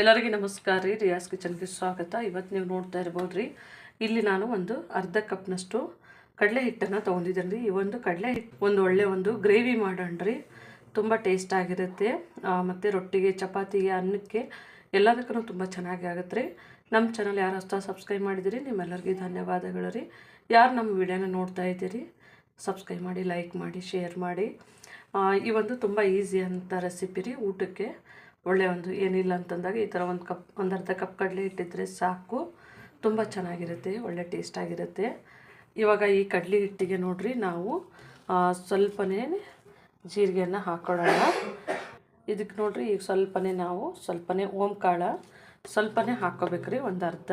ಎಲ್ಲರಿಗೂ ನಮಸ್ಕಾರ ರೀ. ರಿಯಾಸ್ ಕಿಚನ್ಗೆ ಸ್ವಾಗತ. ಇವತ್ತು ನೀವು ನೋಡ್ತಾ ಇರ್ಬೋದು ರೀ ಇಲ್ಲಿ ನಾನು ಒಂದು ಅರ್ಧ ಕಪ್ನಷ್ಟು ಕಡಲೆ ಹಿಟ್ಟನ್ನು ತೊಗೊಂಡಿದ್ದೇನೆ ರೀ. ಈ ಒಂದು ಕಡಲೆ ಹಿಟ್ಟು ಒಂದು ಒಳ್ಳೆ ಒಂದು ಗ್ರೇವಿ ಮಾಡೋಣ ರೀ. ತುಂಬ ಟೇಸ್ಟ್ ಆಗಿರುತ್ತೆ. ಮತ್ತು ರೊಟ್ಟಿಗೆ, ಚಪಾತಿಗೆ, ಅನ್ನಕ್ಕೆ ಎಲ್ಲದಕ್ಕೂ ತುಂಬ ಚೆನ್ನಾಗಿ ಆಗುತ್ತೆ ರೀ. ನಮ್ಮ ಚಾನಲ್ ಯಾರು ಹೊಸ ಸಬ್ಸ್ಕ್ರೈಬ್ ಮಾಡಿದಿರಿ ನಿಮ್ಮೆಲ್ಲರಿಗೂ ಧನ್ಯವಾದಗಳು ರೀ. ಯಾರು ನಮ್ಮ ವಿಡಿಯೋನ ನೋಡ್ತಾ ಇದ್ದೀರಿ, ಸಬ್ಸ್ಕ್ರೈಬ್ ಮಾಡಿ, ಲೈಕ್ ಮಾಡಿ, ಶೇರ್ ಮಾಡಿ. ಈ ಒಂದು ತುಂಬ ಈಸಿ ಅಂತ ರೆಸಿಪಿ ರೀ ಊಟಕ್ಕೆ. ಒಳ್ಳೆಯ ಒಂದು ಏನಿಲ್ಲ ಅಂತಂದಾಗ ಈ ಥರ ಒಂದು ಕಪ್, ಒಂದು ಅರ್ಧ ಕಪ್ ಕಡಲೆ ಇಟ್ಟಿದ್ರೆ ಸಾಕು. ತುಂಬ ಚೆನ್ನಾಗಿರುತ್ತೆ, ಒಳ್ಳೆ ಟೇಸ್ಟ್ ಆಗಿರುತ್ತೆ ಇವಾಗ ಈ ಕಡಲೆ ಹಿಟ್ಟಿಗೆ ನೋಡ್ರಿ ನಾವು ಸ್ವಲ್ಪನೇ ಜೀರಿಗೆಯನ್ನು ಹಾಕೊಳ್ಳೋಣ. ಇದಕ್ಕೆ ನೋಡ್ರಿ ಈಗ ಸ್ವಲ್ಪನೇ ನಾವು, ಸ್ವಲ್ಪನೇ ಓಮ್ ಕಾಳ, ಸ್ವಲ್ಪನೇ ಹಾಕ್ಕೋಬೇಕ್ರಿ ಒಂದು ಅರ್ಧ.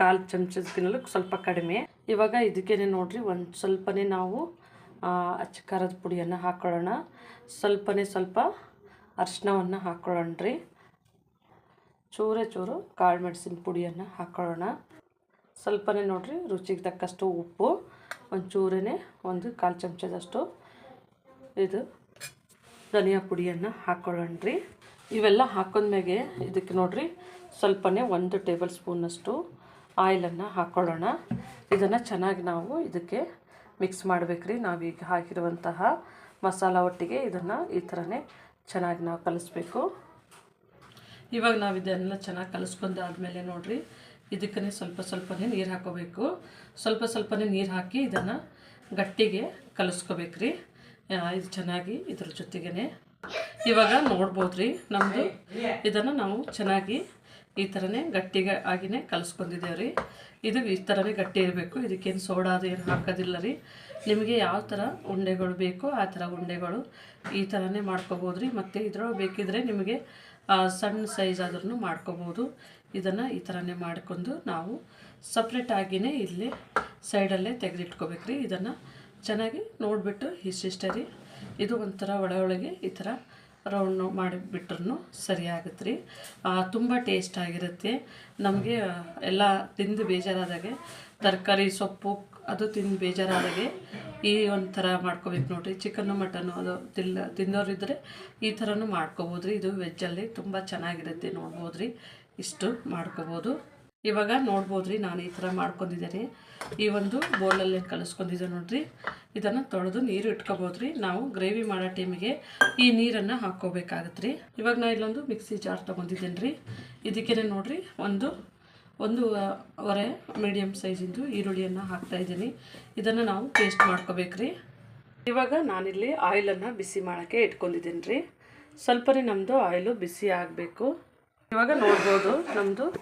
ಕಾಲು ಚಮಚದಕ್ಕಿನಲ್ಲಿ ಸ್ವಲ್ಪ ಕಡಿಮೆ. ಇವಾಗ ಇದಕ್ಕೇನೆ ನೋಡ್ರಿ ಒಂದು ಸ್ವಲ್ಪನೇ ನಾವು ಅಚ್ಚ ಖಾರದ ಪುಡಿಯನ್ನು ಹಾಕ್ಕೊಳ್ಳೋಣ ಸ್ವಲ್ಪನೇ ಸ್ವಲ್ಪ ಅರಿಶಿನವನ್ನು ಹಾಕ್ಕೊಳ್ಳೋಣ ರೀ ಚೂರೇ ಚೂರು ಕಾಳು ಮೆಣಸಿನ ಪುಡಿಯನ್ನು ಹಾಕ್ಕೊಳ್ಳೋಣ ಸ್ವಲ್ಪನೇ ನೋಡಿರಿ ರುಚಿಗೆ ತಕ್ಕಷ್ಟು ಉಪ್ಪು ಒಂದು ಚೂರೇ ಒಂದು ಕಾಲು ಚಮಚದಷ್ಟು ಇದು ಧನಿಯಾ ಪುಡಿಯನ್ನು ಹಾಕ್ಕೊಳ್ಳೋಣ ರೀ ಇವೆಲ್ಲ ಹಾಕೊಂಡ್ಮೇಗೆ ಇದಕ್ಕೆ ನೋಡಿರಿ ಸ್ವಲ್ಪನೇ ಒಂದು ಟೇಬಲ್ ಸ್ಪೂನಷ್ಟು ಆಯಿಲನ್ನು ಹಾಕ್ಕೊಳ್ಳೋಣ ಇದನ್ನು ಚೆನ್ನಾಗಿ ನಾವು ಇದಕ್ಕೆ ಮಿಕ್ಸ್ ಮಾಡಬೇಕ್ರಿ. ನಾವೀಗ ಹಾಕಿರುವಂತಹ ಮಸಾಲ ಒಟ್ಟಿಗೆ ಇದನ್ನು ಈ ಥರನೇ ಚೆನ್ನಾಗಿ ನಾವು ಕಲಿಸ್ಬೇಕು. ಇವಾಗ ನಾವು ಇದನ್ನೆಲ್ಲ ಚೆನ್ನಾಗಿ ಕಲಿಸ್ಕೊಂಡಾದ್ಮೇಲೆ ನೋಡ್ರಿ ಇದಕ್ಕೇ ಸ್ವಲ್ಪ ಸ್ವಲ್ಪನೇ ನೀರು ಹಾಕೋಬೇಕು. ಸ್ವಲ್ಪ ಸ್ವಲ್ಪನೇ ನೀರು ಹಾಕಿ ಇದನ್ನು ಗಟ್ಟಿಗೆ ಕಲಿಸ್ಕೋಬೇಕ್ರಿ. ಇದು ಚೆನ್ನಾಗಿ ಇದ್ರ ಜೊತೆಗೇ ಇವಾಗ ನೋಡ್ಬೋದು ರೀ ನಮ್ಮದು ಇದನ್ನು ನಾವು ಚೆನ್ನಾಗಿ ಈ ಥರನೇ ಗಟ್ಟಿಗೆ ಆಗಿನೇ ಕಲಿಸ್ಕೊಂಡಿದ್ದೇವೆ ರೀ ಇದು ಈ ಥರನೇ ಗಟ್ಟಿ ಇರಬೇಕು. ಇದಕ್ಕೇನು ಸೋಡಾ ಅದು ಏನು ಹಾಕೋದಿಲ್ಲ ರೀ. ನಿಮಗೆ ಯಾವ ಥರ ಉಂಡೆಗಳು ಬೇಕೋ ಆ ಥರ ಉಂಡೆಗಳು ಈ ಥರನೇ ಮಾಡ್ಕೋಬೋದು ರೀ ಮತ್ತು ಇದ್ರೊಳಗೆ ಬೇಕಿದ್ರೆ ನಿಮಗೆ ಸಣ್ಣ ಸೈಜ್ ಆದ್ರೂ ಮಾಡ್ಕೋಬೋದು. ಇದನ್ನು ಈ ಥರನೇ ಮಾಡ್ಕೊಂಡು ನಾವು ಸಪ್ರೇಟಾಗಿಯೇ ಇಲ್ಲಿ ಸೈಡಲ್ಲೇ ತೆಗೆದಿಟ್ಕೋಬೇಕು ರೀ ಇದನ್ನು ಚೆನ್ನಾಗಿ ನೋಡಿಬಿಟ್ಟು ಇಷ್ಟಿಷ್ಟೇ ರೀ ಇದು ಒಂಥರ ಒಳ ಒಳಗೆ ಈ ಥರ ರೌಂಡ್ ಮಾಡಿಬಿಟ್ರೂ ಸರಿ ಆಗುತ್ತೆ ರೀ ತುಂಬ ಟೇಸ್ಟ್ ಆಗಿರುತ್ತೆ. ನಮಗೆ ಎಲ್ಲ ತಿಂದು ಬೇಜಾರಾದಾಗೆ ತರಕಾರಿ, ಸೊಪ್ಪು ಅದು ತಿಂದು ಬೇಜಾರಾದಾಗೆ ಈ ಒಂಥರ ಮಾಡ್ಕೋಬೇಕು ನೋಡಿರಿ. ಚಿಕನ್ನು ಮಟನ್ನು ಅದು ತಿಲ್ಲ ತಿನ್ನೋರಿದ್ದರೆ ಈ ಥರನೂ ಮಾಡ್ಕೋಬೋದು ರೀ ಇದು ವೆಜ್ಜಲ್ಲಿ ತುಂಬ ಚೆನ್ನಾಗಿರುತ್ತೆ ನೋಡ್ಬೋದು ರೀ ಇಷ್ಟು ಮಾಡ್ಕೋಬೋದು. ಇವಾಗ ನೋಡ್ಬೋದು ರೀ ನಾನು ಈ ಥರ ಮಾಡ್ಕೊಂಡಿದ್ದೇನೆ. ಈ ಒಂದು ಬೌಲಲ್ಲಿ ಕಲಿಸ್ಕೊಂಡಿದ್ದೆ ನೋಡಿರಿ. ಇದನ್ನು ತೊಳೆದು ನೀರು ಇಟ್ಕೋಬೋದು ರೀ ನಾವು ಗ್ರೇವಿ ಮಾಡೋ ಟೈಮಿಗೆ ಈ ನೀರನ್ನು ಹಾಕ್ಕೋಬೇಕಾಗತ್ತೆ ರೀ. ಇವಾಗ ನಾನು ಇಲ್ಲೊಂದು ಮಿಕ್ಸಿ ಜಾರ್ ತೊಗೊಂಡಿದ್ದೇನೆ ರೀ ಇದಕ್ಕೇ ನೋಡಿರಿ, ಒಂದು ಒಂದು ವರೆ ಮೀಡಿಯಮ್ ಸೈಜಿಂದು ಈರುಳ್ಳಿಯನ್ನು ಹಾಕ್ತಾ ಇದ್ದೀನಿ. ಇದನ್ನು ನಾವು ಪೇಸ್ಟ್ ಮಾಡ್ಕೋಬೇಕ್ರಿ. ಇವಾಗ ನಾನಿಲ್ಲಿ ಆಯಿಲನ್ನು ಬಿಸಿ ಮಾಡೋಕ್ಕೆ ಇಟ್ಕೊಂಡಿದ್ದೀನಿ ರೀ ಸ್ವಲ್ಪನೇ ನಮ್ಮದು ಆಯಿಲು ಬಿಸಿ ಆಗಬೇಕು. ಇವಾಗ ನೋಡ್ಬೋದು ನಮ್ಮದು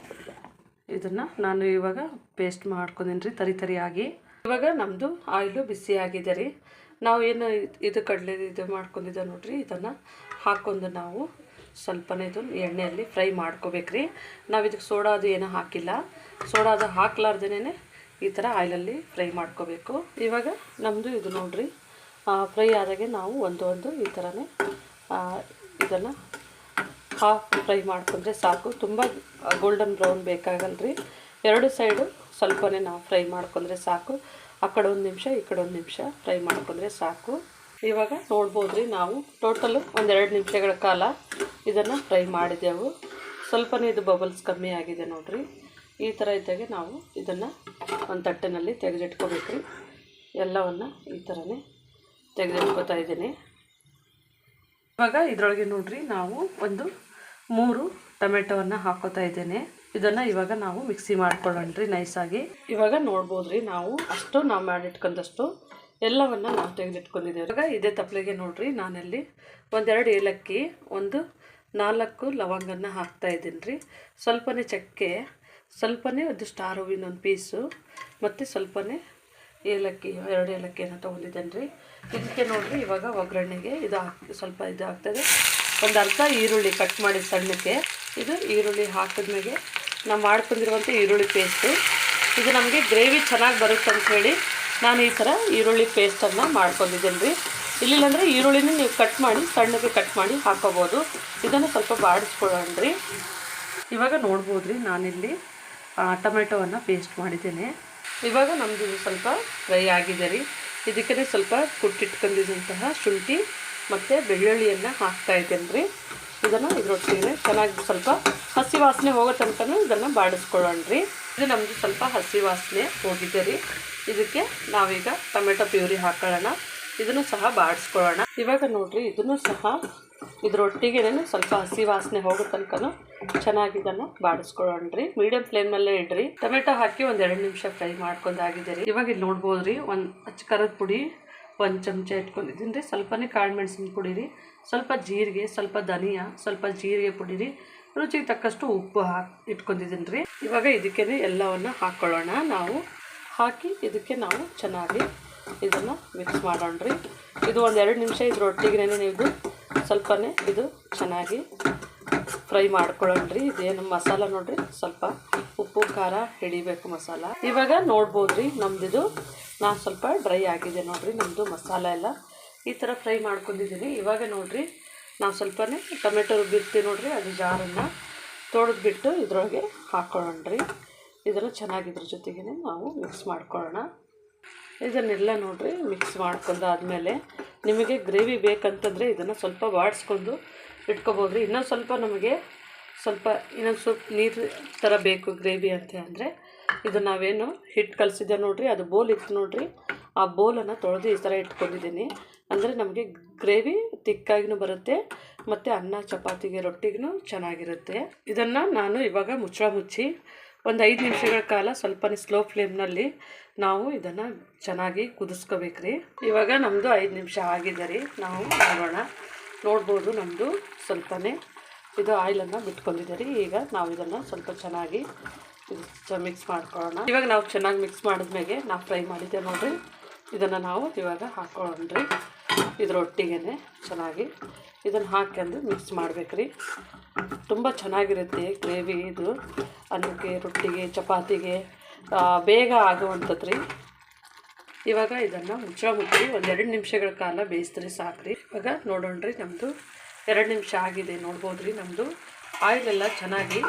ಇದನ್ನು ನಾನು ಇವಾಗ ಪೇಸ್ಟ್ ಮಾಡ್ಕೊಂಡಿನಿ ರೀ ತರಿ ತರಿಯಾಗಿ. ಇವಾಗ ನಮ್ಮದು ಆಯಿಲು ಬಿಸಿ ಆಗಿದೆ ರೀ. ನಾವು ಏನು ಇದ್- ಇದು ಕಡಲೆ ಇದು ಮಾಡ್ಕೊಂಡಿದ್ದೆ ನೋಡಿರಿ, ಇದನ್ನು ಹಾಕ್ಕೊಂಡು ನಾವು ಸ್ವಲ್ಪನೇ ಇದು ಎಣ್ಣೆಯಲ್ಲಿ ಫ್ರೈ ಮಾಡ್ಕೋಬೇಕ್ರಿ. ನಾವು ಇದಕ್ಕೆ ಸೋಡಾ ಅದು ಏನೂ ಹಾಕಿಲ್ಲ. ಸೋಡಾ ಅದು ಹಾಕ್ಲಾರ್ದೇನೆ ಈ ಥರ ಆಯಿಲಲ್ಲಿ ಫ್ರೈ ಮಾಡ್ಕೋಬೇಕು. ಇವಾಗ ನಮ್ಮದು ಇದು ನೋಡಿರಿ. ಫ್ರೈ ಆದಾಗೆ ನಾವು ಒಂದು ಒಂದು ಈ ಥರನೇ ಇದನ್ನು ಹಾಫ್ ಫ್ರೈ ಮಾಡ್ಕೊಂಡ್ರೆ ಸಾಕು. ತುಂಬ ಗೋಲ್ಡನ್ ಬ್ರೌನ್ ಬೇಕಾಗಲ್ಲ ರೀ ಎರಡು ಸೈಡು ಸ್ವಲ್ಪನೇ ನಾವು ಫ್ರೈ ಮಾಡ್ಕೊಂಡ್ರೆ ಸಾಕು. ಆ ಕಡೆ ಒಂದು ನಿಮಿಷ, ಈ ಕಡೆ ಒಂದು ನಿಮಿಷ ಫ್ರೈ ಮಾಡ್ಕೊಂಡ್ರೆ ಸಾಕು. ಇವಾಗ ನೋಡ್ಬೋದು ರೀ ನಾವು ಟೋಟಲು ಒಂದೆರಡು ನಿಮಿಷಗಳ ಕಾಲ ಇದನ್ನು ಫ್ರೈ ಮಾಡಿದೆವು ಸ್ವಲ್ಪನೇ ಇದು ಬಬಲ್ಸ್ ಕಮ್ಮಿ ಆಗಿದೆ ನೋಡಿರಿ. ಈ ಥರ ಇದ್ದಾಗೆ ನಾವು ಇದನ್ನು ಒಂದು ತಟ್ಟೆನಲ್ಲಿ ತೆಗೆದಿಟ್ಕೋಬೇಕು ರೀ ಎಲ್ಲವನ್ನು ಈ ಥರನೇ ತೆಗೆದಿಟ್ಕೋತಾ ಇದ್ದೀನಿ. ಇವಾಗ ಇದರೊಳಗೆ ನೋಡಿರಿ ನಾವು ಒಂದು ಮೂರು ಟೊಮೆಟೊವನ್ನು ಹಾಕೋತಾ ಇದ್ದೇನೆ. ಇದನ್ನು ಇವಾಗ ನಾವು ಮಿಕ್ಸಿ ಮಾಡ್ಕೊಳ್ಳೋಣ ರೀ ನೈಸಾಗಿ. ಇವಾಗ ನೋಡ್ಬೋದು ರೀ ನಾವು ಅಷ್ಟು ನಾವು ಮಾಡಿಟ್ಕೊಂಡಷ್ಟು ಎಲ್ಲವನ್ನು ನಾವು ತೆಗೆದಿಟ್ಕೊಂಡಿದ್ದೇವೆ. ಇವಾಗ ಇದೇ ತಪ್ಪಲಿಗೆ ನೋಡ್ರಿ, ನಾನಲ್ಲಿ ಒಂದೆರಡು ಏಲಕ್ಕಿ, ಒಂದು ನಾಲ್ಕು ಲವಂಗನ್ನ ಹಾಕ್ತಾ ಇದ್ದೀನಿ ರೀ ಸ್ವಲ್ಪನೇ ಚಕ್ಕೆ, ಸ್ವಲ್ಪನೇ ಒಂದು ಸ್ಟಾರ್ ಹೂವಿನ ಒಂದು ಪೀಸು, ಮತ್ತು ಸ್ವಲ್ಪನೇ ಏಲಕ್ಕಿ, ಎರಡು ಏಲಕ್ಕಿಯನ್ನು ತೊಗೊಂಡಿದ್ದೇನೆ ರೀ ಇದಕ್ಕೆ ನೋಡಿರಿ, ಇವಾಗ ಒಗ್ಗರಣೆಗೆ ಇದು ಹಾಕಿ, ಸ್ವಲ್ಪ ಇದು ಆಗ್ತದೆ. ಒಂದು ಅರ್ಧ ಈರುಳ್ಳಿ ಕಟ್ ಮಾಡಿ ಸಣ್ಣಕ್ಕೆ, ಇದು ಈರುಳ್ಳಿ ಹಾಕಿದ್ಮೇಲೆ ನಾವು ಮಾಡ್ಕೊಂಡಿರುವಂಥ ಈರುಳ್ಳಿ ಪೇಸ್ಟು ಇದು ನಮಗೆ ಗ್ರೇವಿ ಚೆನ್ನಾಗಿ ಬರುತ್ತೆ ಅಂತ ಹೇಳಿ ನಾನು ಈ ಥರ ಈರುಳ್ಳಿ ಪೇಸ್ಟನ್ನು ಮಾಡ್ಕೊಂಡಿದ್ದೀನಿ ರೀ ಇಲ್ಲಿಲ್ಲಂದರೆ ಈರುಳ್ಳಿನ ನೀವು ಕಟ್ ಮಾಡಿ, ಸಣ್ಣಗೆ ಕಟ್ ಮಾಡಿ ಹಾಕೋಬೋದು. ಇದನ್ನು ಸ್ವಲ್ಪ ಬಾಡಿಸ್ಕೊಳ್ಳೋಣ ರೀ ಇವಾಗ ನೋಡ್ಬೋದು ರೀ ನಾನಿಲ್ಲಿ ಟೊಮೆಟೊವನ್ನು ಪೇಸ್ಟ್ ಮಾಡಿದ್ದೇನೆ. ಇವಾಗ ನಮ್ಮದು ಸ್ವಲ್ಪ ಫ್ರೈ ಆಗಿದೆ ರೀ. ಇದಕ್ಕೆ ಸ್ವಲ್ಪ ಕುಟ್ಟಿಟ್ಕೊಂಡಿದ್ದಂತಹ ಶುಂಠಿ ಮತ್ತು ಬೆಳ್ಳುಳ್ಳಿಯನ್ನು ಹಾಕ್ತಾ ಇದ್ದೇನೆ ರೀ. ಇದನ್ನು ಇದ್ರೊಟ್ಟಿಗೆ ಚೆನ್ನಾಗಿ ಸ್ವಲ್ಪ ಹಸಿ ವಾಸನೆ ಹೋಗೋ ತನಕ ಇದನ್ನು ಬಾಡಿಸ್ಕೊಳ್ಳೋಣ ರೀ ಇದು ನಮ್ಮದು ಸ್ವಲ್ಪ ಹಸಿ ವಾಸನೆ ಹೋಗಿದೆ ರೀ. ಇದಕ್ಕೆ ನಾವೀಗ ಟೊಮೆಟೊ ಪ್ಯೂರಿ ಹಾಕೊಳ್ಳೋಣ. ಇದನ್ನು ಸಹ ಬಾಡಿಸ್ಕೊಳ್ಳೋಣ. ಇವಾಗ ನೋಡ್ರಿ, ಇದನ್ನು ಸಹ ಇದ್ರೊಟ್ಟಿಗೆ ಸ್ವಲ್ಪ ಹಸಿ ವಾಸನೆ ಹೋಗೋ ತನಕ ಚೆನ್ನಾಗಿ ಇದನ್ನು ಬಾಡಿಸ್ಕೊಳ್ಳೋಣ ರೀ. ಮೀಡಿಯಂ ಫ್ಲೇಮ್ನಲ್ಲೇ ಇಡ್ರಿ. ಟೊಮೆಟೊ ಹಾಕಿ ಒಂದು ಎರಡು ನಿಮಿಷ ಫ್ರೈ ಮಾಡ್ಕೊಂಡಾಗಿದೆ ರೀ. ಇವಾಗ ಇಲ್ಲಿ ನೋಡ್ಬೋದು ರೀ, ಒಂದು ಅಚ್ಚಕರದ ಪುಡಿ ಒಂದು ಚಮಚ ಇಟ್ಕೊಂಡಿದ್ದೀನಿ ರೀ. ಸ್ವಲ್ಪನೇ ಕಾಳು ಮೆಣಸಿನ ಪುಡಿ ರೀ. ಸ್ವಲ್ಪ ಜೀರಿಗೆ, ಸ್ವಲ್ಪ ಧನಿಯಾ, ಸ್ವಲ್ಪ ಜೀರಿಗೆ ಪುಡಿ ರೀ. ರುಚಿಗೆ ತಕ್ಕಷ್ಟು ಉಪ್ಪು ಹಾಕಿ ಇಟ್ಕೊಂಡಿದ್ದೀನಿ ರೀ ಇವಾಗ ಇದಕ್ಕೆ ಎಲ್ಲವನ್ನು ಹಾಕ್ಕೊಳ್ಳೋಣ ನಾವು ಹಾಕಿ ಇದಕ್ಕೆ ನಾವು ಚೆನ್ನಾಗಿ ಇದನ್ನು ಮಿಕ್ಸ್ ಮಾಡೋಣ ರೀ ಇದು ಒಂದು ಎರಡು ನಿಮಿಷ ಇದ್ರೊಟ್ಟಿಗೆ ನೀವು ಸ್ವಲ್ಪನೇ ಇದು ಚೆನ್ನಾಗಿ ಫ್ರೈ ಮಾಡ್ಕೊಳ್ಳೋಣ ರೀ ಇದೇನು ಮಸಾಲ ನೋಡ್ರಿ, ಸ್ವಲ್ಪ ಉಪ್ಪು, ಖಾರ ಹಿಡಿಬೇಕು ಮಸಾಲ. ಇವಾಗ ನೋಡ್ಬೋದು ರೀ ನಮ್ದಿದು ನಾ ಸ್ವಲ್ಪ ಡ್ರೈ ಆಗಿದೆ ನೋಡ್ರಿ ನಮ್ಮದು ಮಸಾಲ ಎಲ್ಲ ಈ ಥರ ಫ್ರೈ ಮಾಡ್ಕೊಂಡಿದ್ದೀನಿ. ಇವಾಗ ನೋಡ್ರಿ ನಾವು ಸ್ವಲ್ಪನೇ ಟೊಮೆಟೊ ರುಬ್ಬಿರ್ತೀವಿ ನೋಡ್ರಿ, ಅದು ಜಾರನ್ನು ತೊಳೆದ್ಬಿಟ್ಟು ಇದ್ರೊಳಗೆ ಹಾಕ್ಕೊಳ್ಳೋಣ ರೀ ಇದನ್ನು ಚೆನ್ನಾಗಿ ಇದ್ರ ಜೊತೆಗೆ ನಾವು ಮಿಕ್ಸ್ ಮಾಡ್ಕೊಳ್ಳೋಣ. ಇದನ್ನೆಲ್ಲ ನೋಡ್ರಿ ಮಿಕ್ಸ್ ಮಾಡ್ಕೊಂಡಾದ್ಮೇಲೆ ನಿಮಗೆ ಗ್ರೇವಿ ಬೇಕಂತಂದರೆ ಇದನ್ನು ಸ್ವಲ್ಪ ಬಾಡಿಸ್ಕೊಂಡು ಇಟ್ಕೋಬೋದು ರೀ ಇನ್ನೊಂದು ಸ್ವಲ್ಪ ನಮಗೆ ಸ್ವಲ್ಪ ಇನ್ನೊಂದು ಸ್ವಲ್ಪ ನೀರು ಥರ ಬೇಕು ಗ್ರೇವಿ ಅಂತ ಅಂದರೆ, ಇದು ನಾವೇನು ಹಿಟ್ಟು ಕಲಿಸಿದ್ದೆ ನೋಡ್ರಿ, ಅದು ಬೋಲ್ ಇತ್ತು ನೋಡ್ರಿ. ಆ ಬೋಲನ್ನು ತೊಳೆದು ಈ ಥರ ಇಟ್ಕೊಂಡಿದ್ದೀನಿ. ಅಂದರೆ ನಮಗೆ ಗ್ರೇವಿ ತಿಕ್ಕಾಗಿನೂ ಬರುತ್ತೆ, ಮತ್ತು ಅನ್ನ ಚಪಾತಿಗೆ ರೊಟ್ಟಿಗೂ ಚೆನ್ನಾಗಿರುತ್ತೆ. ಇದನ್ನು ನಾನು ಇವಾಗ ಮುಚ್ಚಳ ಮುಚ್ಚಿ ಒಂದು ಐದು ನಿಮಿಷಗಳ ಕಾಲ ಸ್ವಲ್ಪನೇ ಸ್ಲೋ ಫ್ಲೇಮ್ನಲ್ಲಿ ನಾವು ಇದನ್ನು ಚೆನ್ನಾಗಿ ಕುದಿಸ್ಕೋಬೇಕ್ರಿ. ಇವಾಗ ನಮ್ಮದು ಐದು ನಿಮಿಷ ಆಗಿದೆ ರೀ, ನಾವು ನೋಡೋಣ ನೋಡ್ಬೋದು ನಮ್ಮದು ಸ್ವಲ್ಪನೇ ಇದು ಆಯಿಲನ್ನು ಬಿಟ್ಕೊಂಡಿದೆ ರೀ, ಈಗ ನಾವು ಇದನ್ನು ಸ್ವಲ್ಪ ಚೆನ್ನಾಗಿ ಮಿಕ್ಸ್ ಮಾಡ್ಕೊಳ್ಳೋಣ. ಇವಾಗ ನಾವು ಚೆನ್ನಾಗಿ ಮಿಕ್ಸ್ ಮಾಡಿದ್ಮೇಲೆ ನಾವು ಫ್ರೈ ಮಾಡಿದ್ದೆ ನೋಡ್ರಿ. ಇದನ್ನು ನಾವು ಇವಾಗ ಹಾಕ್ಕೊಳ್ಳೋಣ ರೀ ಇದ್ರೊಟ್ಟಿಗೆ ಚೆನ್ನಾಗಿ ಇದನ್ನು ಹಾಕ್ಯಂದು ಮಿಕ್ಸ್ ಮಾಡ್ಬೇಕ್ರಿ. ತುಂಬ ಚೆನ್ನಾಗಿರುತ್ತೆ ಗ್ರೇವಿ ಇದು. ಅನ್ನಕ್ಕೆ, ರೊಟ್ಟಿಗೆ, ಚಪಾತಿಗೆ ಬೇಗ ಆಗುವಂಥದ್ದು ರೀ ಇವಾಗ ಇದನ್ನು ಮುಚ್ಚಳ ಮುಚ್ಚಿ ಒಂದೆರಡು ನಿಮಿಷಗಳ ಕಾಲ ಬೇಯಿಸಿದ್ರೆ ಸಾಕ್ರಿ. ಇವಾಗ ರೀ ನಮ್ಮದು ಎರಡು ನಿಮಿಷ ಆಗಿದೆ ನೋಡ್ಬೋದು ರೀ ನಮ್ಮದು ಆಯಿಲೆಲ್ಲ ಚೆನ್ನಾಗಿ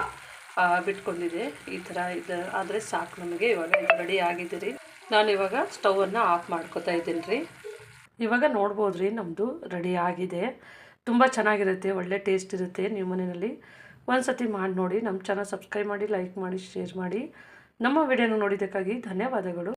ಬಿಟ್ಕೊಂಡಿದೆ. ಈ ಥರ ಇದು ಆದರೆ ಸಾಕು ನಮಗೆ. ಇವಾಗ ರೆಡಿ ಆಗಿದೆ ರೀ ನಾನು ಇವಾಗ ಸ್ಟವನ್ನು ಆಫ್ ಮಾಡ್ಕೊತಾ ಇದ್ದೀನಿ ರೀ ಇವಾಗ ನೋಡ್ಬೋದು ರೀ ನಮ್ಮದು ರೆಡಿ ಆಗಿದೆ. ತುಂಬ ಚೆನ್ನಾಗಿರುತ್ತೆ, ಒಳ್ಳೆ ಟೇಸ್ಟ್ ಇರುತ್ತೆ ನಿಮ್ಮ ಮನೆಯಲ್ಲಿ. ಒಂದು ಸತಿ ಮಾಡಿ ನೋಡಿ, ನಮ್ಮ ಚಾನಲ್ ಸಬ್ಸ್ಕ್ರೈಬ್ ಮಾಡಿ, ಲೈಕ್ ಮಾಡಿ, ಶೇರ್ ಮಾಡಿ. ನಮ್ಮ ವಿಡಿಯೋನ ನೋಡಿದ್ದಕ್ಕಾಗಿ ಧನ್ಯವಾದಗಳು.